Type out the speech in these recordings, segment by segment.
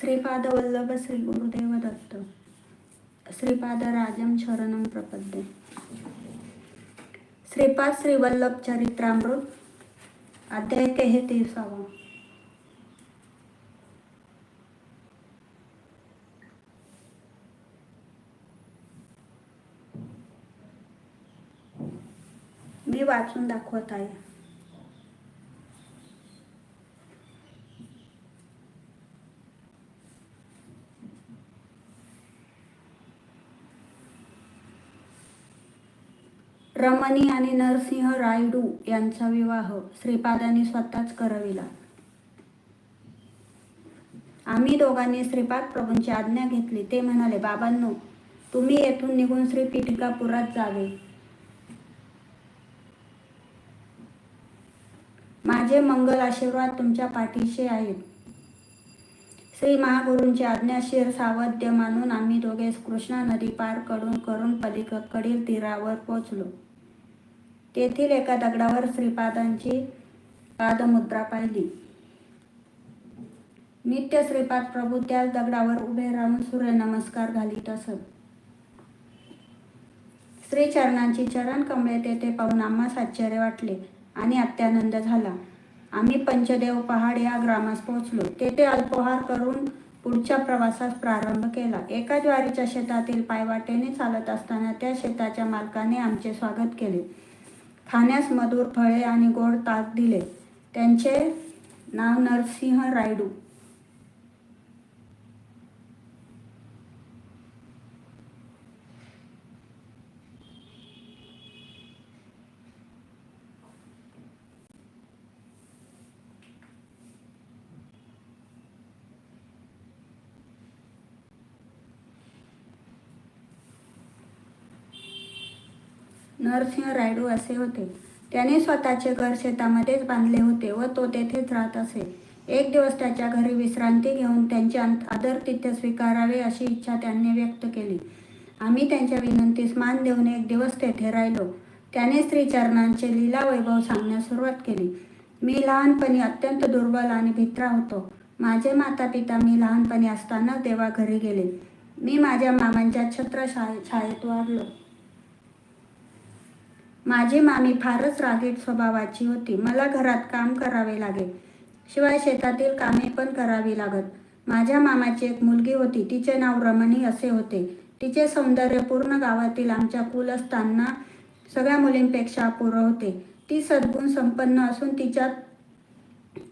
श्रीपाद वल्लभ श्री गुरुदेव दत्त श्रीपाद राजम शरणम प्रपद्ये। श्रीपाद श्रीवल्लभ चरित्रामृत अध्याय तेहतीसावा मी वाचून दाखवत आहे. रमणी आणि नरसिंह रायडू यांचा विवाह श्रीपादांनी स्वतःच करविला. आम्ही दोघांनी श्रीपाद प्रभूंची आज्ञा घेतली. ते म्हणाले बाबांनो तुम्ही येथून निघून श्री पीठिकापुरात जावे. माझे मंगल आशीर्वाद तुमच्या पाठीशी आहेत. श्री महागुरूंची आज्ञाशीर सावध्य मानून आम्ही दोघे कृष्णा नदी पारकडून करून पलीकडील तीरावर पोचलो तेथील एका दगडावर श्रीपादांची पादमुद्रा पाहिली. नित्य श्रीपाद प्रभू त्याच दगडावर उभे राहून सूर्य नमस्कार घालीत असत. श्रीचरणांची चरण कमळे तेथे पाहून आम्हास आश्चर्य वाटले आणि अत्यानंद झाला. आम्ही पंचदेव पहाड या ग्रामास पोहोचलो. तेथे अल्पोहार करून पुढच्या प्रवासास प्रारंभ केला. एका ज्वारीच्या शेतातील पायवाटेने चालत असताना त्या शेताच्या मालकाने आमचे स्वागत केले. खाण्यास मधुर फळे आणि गोड ताक दिले. त्यांचे नाव नरसिंह रायडू. नरसिंह रायडू असे होते. त्याने स्वतःचे घर शेतामध्येच बांधले होते व तो तेथेच राहत असे. एक दिवस त्याच्या घरी विश्रांती घेऊन त्यांचे अंत- तिथे स्वीकारावे अशी इच्छा त्यांनी व्यक्त केली. आम्ही त्यांच्या विनंतीस मान देऊन एक दिवस तेथे राहिलो. त्याने श्रीचरणांचे लीला वैभव सांगण्यास सुरुवात केली. मी लहानपणी अत्यंत दुर्बल आणि भित्रा होतो. माझे माता पिता मी लहानपणी असताना देवा घरी गेले. मी माझ्या मामांच्या छत्र छायेत वाढलो. माझी मामी फारच रागीट स्वभावाची होती. मला घरात काम करावे लागे शिवाय शेतातील कामे पण करावी लागत. माझ्या मामाची एक मुलगी होती. तिचे नाव रमणी असे होते. तिचे सौंदर्य पूर्ण गावातील आमच्या कुलस्थांना सगळ्या मुलींपेक्षा पुरं होते. ती सद्गुण संपन्न असून तिच्यात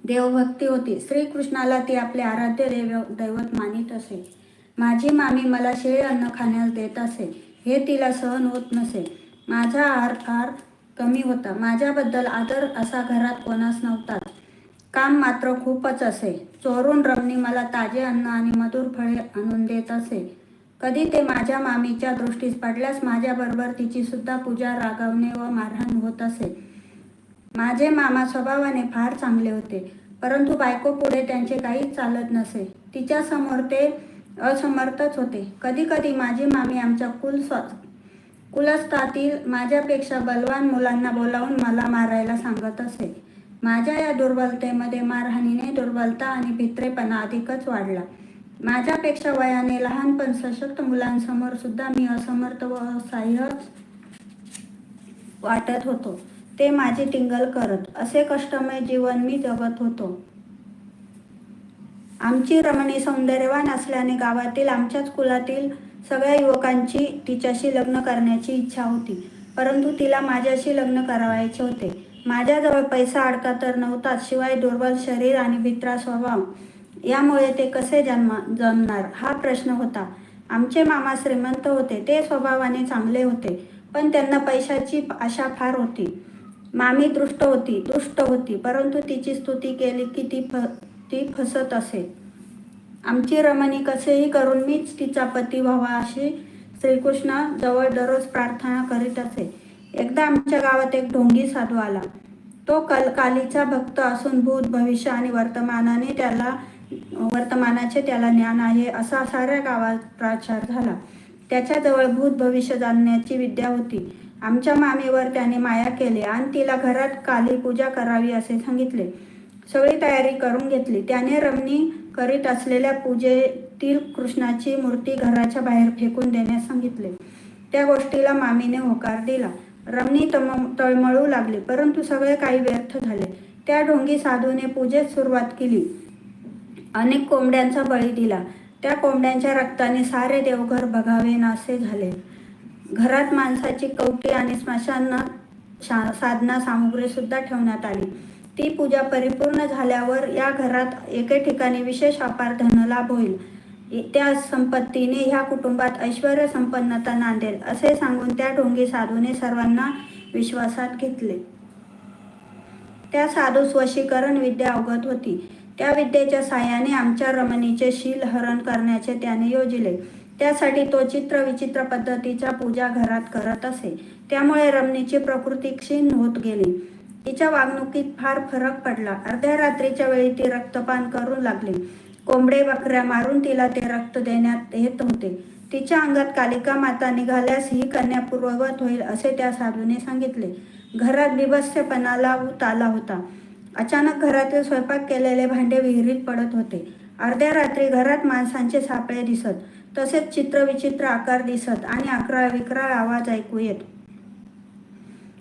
देवभक्ती होती. श्रीकृष्णाला ती आपले आराध्य देव दैवत मानित असे. माझी मामी मला शेळ अन्न खाण्यास देत असे. हे तिला सहन होत नसे. माझा आहार फार कमी होता. माझ्याबद्दल आदर असा घरात कोणास नव्हता. काम मात्र खूपच असे. चोरून रमणी मला ताजे अन्न आणि मधुर फळे आणून देत असे. कधी ते माझ्या मामीच्या दृष्टीस पडल्यास माझ्याबरोबर तिची सुद्धा पूजा रागवणे व मारहाण होत असे. माझे मामा स्वभावाने फार चांगले होते परंतु बायको पुढे त्यांचे काहीच चालत नसे. तिच्यासमोर ते असमर्थच होते. कधी कधी माझी मामी आमच्या कुल स्व कुलस्थातील माझ्यापेक्षा बलवान मुलांना बोलावून मला मारायला सांगत असे. माझ्या या दुर्बलतेमध्ये मारहाणीने दुर्बलता आणि भित्रेपणा अधिकच वाढला. माझ्यापेक्षा वयाने लहान पण सशक्त मुलांसमोर सुद्धा मी असमर्थ व असह्यच वाटत होतो. ते माझी टिंगल करत. असे कष्टमय जीवन मी जगत होतो. आमची रमणी सौंदर्यवान असल्याने गावातील आमच्याच कुलातील सगळ्या युवकांची तिच्याशी लग्न करण्याची इच्छा होती. परंतु तिला माझ्याशी लग्न करावायचे होते. माझ्याजवळ पैसा अडका तर नव्हताच शिवाय दुर्बल शरीर आणि भित्रा स्वभाव. यामुळे ते कसे जन्म जमणार? हा प्रश्न होता. आमचे मामा श्रीमंत होते ते स्वभावाने चांगले होते पण त्यांना पैशाची आशा फार होती. मामी दृष्ट होती दुष्ट होती परंतु तिची स्तुती केली की ती फ ती फसत असे. आमची रमणी कसेही करून मीच तिचा पती व्हावा अशी श्रीकृष्ण जवळ दररोज प्रार्थना करीत असे. एकदा आमच्या गावात एक ढोंगी साधू आला. तो कल कालीचा भक्त असून भूत भविष्य आणि वर्तमानाने त्याला वर्तमानाचे त्याला ज्ञान आहे असा साऱ्या गावात प्रचार झाला. त्याच्याजवळ भूत भविष्य जाणण्याची विद्या होती. आमच्या मामीवर त्याने माया केली आणि तिला घरात काली पूजा करावी असे सांगितले. सगळी तयारी करून घेतली. त्याने रमणी करीत असलेल्या पूजेतील कृष्णाची मूर्ती घराच्या बाहेर फेकून देण्यास सांगितले. त्या गोष्टीला मामीने होकार दिला. रमणी तम तळमळू लागली परंतु सगळे काही व्यर्थ झाले. त्या ढोंगी साधूने पूजेत सुरुवात केली. अनेक कोंबड्यांचा बळी दिला. त्या कोंबड्यांच्या रक्ताने सारे देवघर बघावे नासे झाले. घरात माणसाची कवटी आणि स्मशान साधना सामुग्री सुद्धा ठेवण्यात आली. ती पूजा परिपूर्ण झाल्यावर या घरात एके ठिकाणी विशेष अपार धनलाभ होईल. त्या संपत्तीने ह्या कुटुंबात ऐश्वर संपन्नता नांदेल असे सांगून त्या ढोंगी साधूने सर्वांना विश्वासात घेतले. त्या साधूस वशीकरण विद्या अवगत होती. त्या विद्येच्या साह्याने आमच्या रमणीचे शील हरण करण्याचे त्याने योजिले. त्यासाठी तो चित्र विचित्र पद्धतीच्या पूजा घरात करत असे. त्यामुळे रमणीची प्रकृती क्षीण होत गेली. तिच्या वागणुकीत फार फरक पडला. अर्ध्या रात्रीच्या वेळी ती रक्तपान करू लागली. कोंबडे बकऱ्या मारून तिला ते रक्त देण्यात येत होते. तिच्या अंगात कालिका माता निघाल्यास ही कन्या पूर्ववत होईल असे त्या साधूने सांगितले. घरात बिभत्सपणाला ऊत आला होता. अचानक घरातील स्वयंपाक केलेले भांडे विहिरीत पडत होते. अर्ध्या रात्री घरात माणसांचे सापळे दिसत. तसेच चित्रविचित्र आकार दिसत आणि अकराळ विकराळ आवाज ऐकू येत.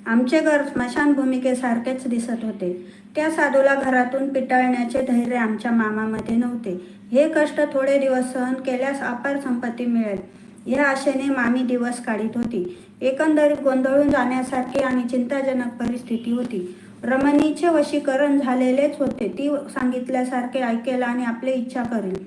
आमचे घर स्मशानभूमिकेसारखेच दिसत होते. त्या साधूला घरातून पिटाळण्याचे धैर्य आमच्या मामामध्ये नव्हते. हे कष्ट थोडे दिवस सहन केल्यास अपार संपत्ती मिळेल. या आशेने मामी दिवस काढीत होती. एकंदरीत गोंधळून जाण्यासारखी आणि चिंताजनक परिस्थिती होती. रमणीचे वशीकरण झालेलेच होते. ती सांगितल्यासारखे ऐकेल आणि आपली इच्छा करेल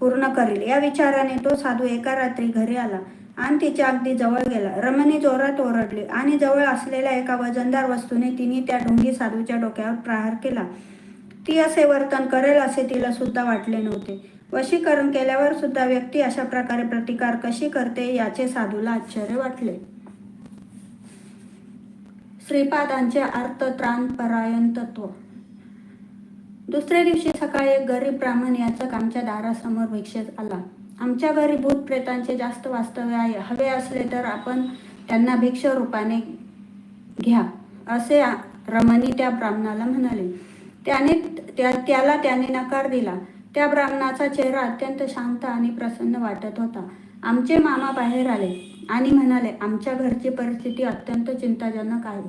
पूर्ण करेल. या विचाराने तो साधू एका रात्री घरी आला. आणि तिच्या अगदी जवळ गेला. रमणी जोरात ओरडली आणि जवळ असलेल्या एका वजनदार वस्तूने तिने त्या ढोंगी साधूच्या डोक्यावर प्रहार केला. ती असे वर्तन करेल असे तिला सुद्धा वाटले नव्हते. वशीकरण केल्यावर सुद्धा व्यक्ती अशा प्रकारे प्रतिकार कशी करते याचे साधूला आश्चर्य वाटले. श्रीपादांचे अर्थत्राण परायण तत्व दुसऱ्या दिवशी सकाळी एक गरीब ब्राह्मण याचक आमच्या दारासमोर भिक्षेत आला. आमच्या घरी भूत प्रेतांचे जास्त वास्तव्य आहे. हवे असले तर आपण त्यांना भिक्ष रूपाने घ्या असे रमणी त्या ब्राह्मणाला म्हणाले. त्याने त्या त्याला त्याने नकार दिला. त्या ब्राह्मणाचा चेहरा अत्यंत शांत आणि प्रसन्न वाटत होता. आमचे मामा बाहेर आले आणि म्हणाले आमच्या घरची परिस्थिती अत्यंत चिंताजनक आहे.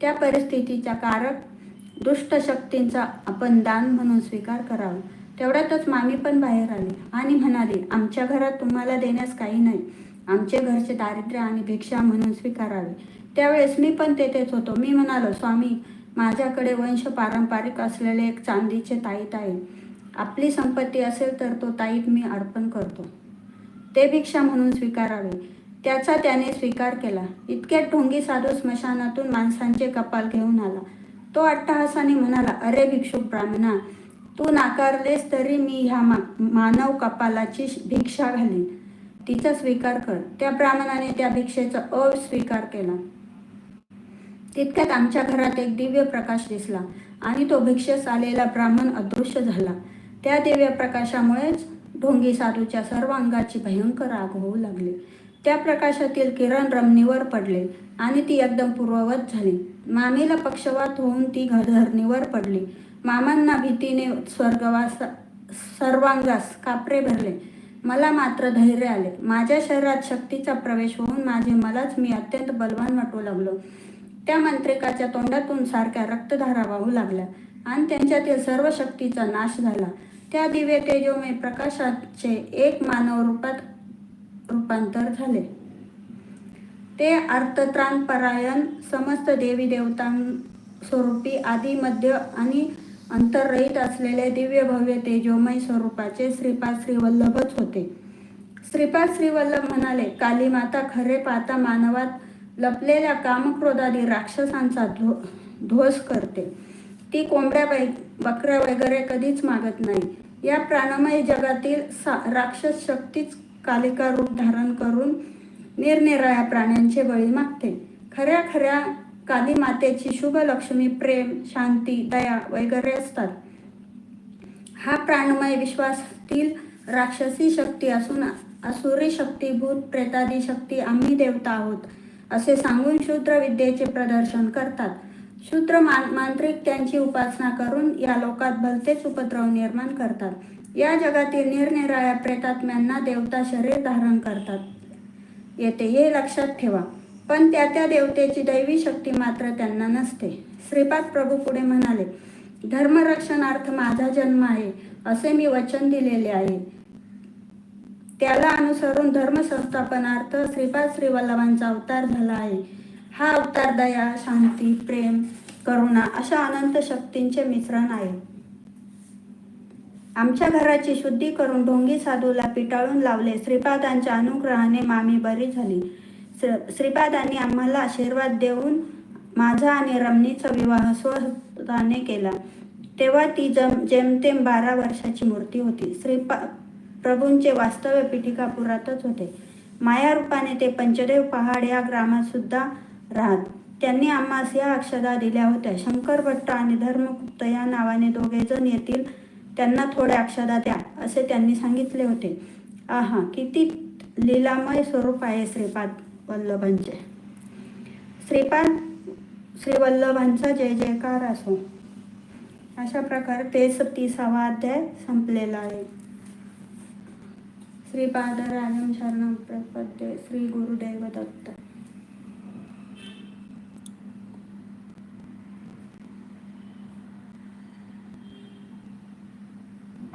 त्या परिस्थितीच्या कारक दुष्ट शक्तींचा आपण दान म्हणून स्वीकार करावा. तेवढ्यातच मामी पण बाहेर आली आणि म्हणाली आमच्या घरात तुम्हाला देण्यास काही नाही. आमचे घरचे दारिद्र्य आणि भिक्षा म्हणून स्वीकारावे. त्यावेळेस मी पण तेथेच होतो. मी म्हणालो स्वामी माझ्याकडे वंश पारंपरिक असलेले एक चांदीचे ताईत आहे. आपली संपत्ती असेल तर तो ताईत मी अर्पण करतो. ते भिक्षा म्हणून स्वीकारावे. त्याचा त्याने स्वीकार केला. इतक्या ढोंगी साधू स्मशानातून माणसांचे कपाल घेऊन आला. तो अट्टहासाने म्हणाला अरे भिक्षुक ब्राह्मणा तू नाकारलेस तरी मी ह्या मानव कपालाची भिक्षा घालीन. तिचा स्वीकार कर. त्या ब्राह्मणाने त्या भिक्षेचा अस्वीकार केला. तितक्यात आमच्या घरात एक दिव्य प्रकाश दिसला आणि तो भिक्षेस आलेला ब्राह्मण अदृश्य झाला. त्या दिव्य प्रकाशामुळेच ढोंगी साधूच्या सर्व अंगाची भयंकर आग होऊ लागली. त्या प्रकाशातील किरण रमणीवर पडले आणि ती एकदम पूर्ववत झाली. मामीला पक्षवात होऊन ती धरणीवर पडली. मामांना भीतीने स्वर्गवास सर्वांगास कापरे भरले. मला मात्र धैर्य आले. माझ्या शरीरात शक्तीचा प्रवेश होऊन माझे मलाच मी अत्यंत बलवान वाटू लागलो. त्या मंत्रिकाच्या तोंडातून सारख्या रक्तधारा वाहू लागल्या आणि त्यांच्यातील सर्व शक्तीचा नाश झाला. त्या दिव्य तेजोमय प्रकाशाचे एक मानव रूपात रूपांतर झाले. ते अर्थत्राणपरायण समस्त देवी देवतां स्वरूपी आदी मध्य आणि अंतररहित असलेले दिव्य भव्य तेजोमय स्वरूपाचे श्रीपाद श्रीवल्लभच होते. श्रीपाद श्रीवल्लभ म्हणाले काली माता खरे पाहता मानवात लपलेल्या कामक्रोधादी राक्षसांचा ध्व ध्वस करते. ती कोंबड्या बै बकऱ्या वगैरे कधीच मागत नाही. या प्राणमय जगातील सा राक्षस शक्तीच कालिका रूप धारण करून निरनिराळ्या प्राण्यांचे बळी मागते. खऱ्या खऱ्या काली मातेची शुभ लक्ष्मी प्रेम शांती दया वगैरे असतात. हा प्राणमय विश्वासातील राक्षसी शक्ती असून असुरी शक्ती भूत प्रेतादी शक्ती आम्ही देवता आहोत असे सांगून शूद्र विद्येचे प्रदर्शन करतात. शूद्र मान मांत्रिक त्यांची उपासना करून या लोकात भलतेच उपद्रव निर्माण करतात. या जगातील निरनिराळ्या प्रेतात्म्यांना देवता शरीर धारण करतात. येते हे लक्षात ठेवा. पण त्या त्या देवतेची दैवी शक्ती मात्र त्यांना नसते. श्रीपाद प्रभू पुढे म्हणाले धर्मरक्षणार्थ माझा जन्म आहे असे मी वचन दिलेले आहे. त्याला अनुसरून धर्म संस्थापनार्थ श्रीपाद श्रीवल्लभांचा अवतार झाला आहे. हा अवतार दया शांती प्रेम करुणा अशा अनंत शक्तींचे मिश्रण आहे. आमच्या घराची शुद्धी करून ढोंगी साधूला पिटाळून लावले. श्रीपादांच्या अनुग्रहाने मामी बरी झाली. श्र- श्रीपादांनी आम्हाला आशीर्वाद देऊन माझा आणि रमणीचा विवाह स्वतःने केला. तेव्हा ती जम जेमतेम बारा वर्षाची मूर्ती होती. श्रीपा प्रभूंचे वास्तव्य पिठिकापुरातच होते. मायारूपाने ते पंचदेव पहाड या ग्रामात सुद्धा राहत. त्यांनी आम्हास या अक्षदा दिल्या होत्या. शंकर भट्ट आणि धर्मगुप्त या नावाने दोघे जण येतील त्यांना थोड्या अक्षदा द्या असे त्यांनी सांगितले होते. आहा किती लीलामय स्वरूप आहे श्रीपाद. वल्लभांचे. श्रीपाद श्री वल्लभांचा जय जयकार असो. अशा प्रकारे तेच तिसावा अध्याय संपलेला आहे. श्रीपाद राजम शरण प्रपद्ये श्री गुरुदेव दत्त.